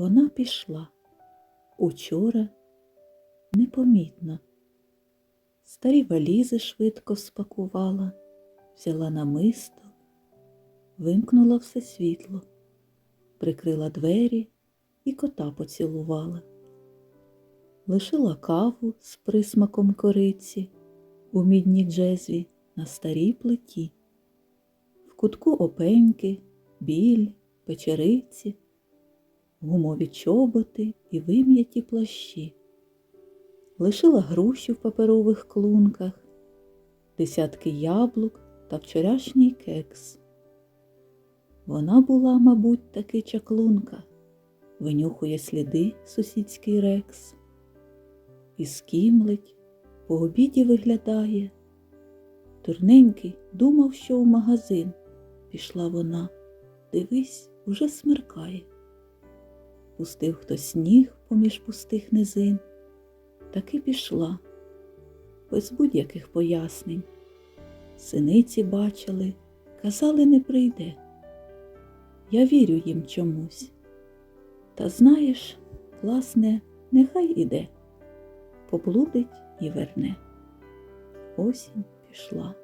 Вона пішла учора непомітно. Старі валізи швидко спакувала, взяла намисто, вимкнула все світло, прикрила двері і кота поцілувала. Лишила каву з присмаком кориці у мідній джезві на старій плиті, в кутку опеньки, біль, печериці, гумові чоботи і вим'яті плащі. Лишила груші в паперових клунках, десятки яблук та вчорашній кекс. Вона була, мабуть, таки чаклунка, винюхує сліди сусідський рекс. І скімлить, по обіді виглядає. Турненький думав, що в магазин пішла вона. Дивись, уже смеркає. Пустив хтось сніг поміж пустих низин, таки пішла, без будь-яких пояснень. Синиці бачили, казали, не прийде. Я вірю їм чомусь. Та знаєш, власне, нехай іде, поблудить і верне. Осінь пішла.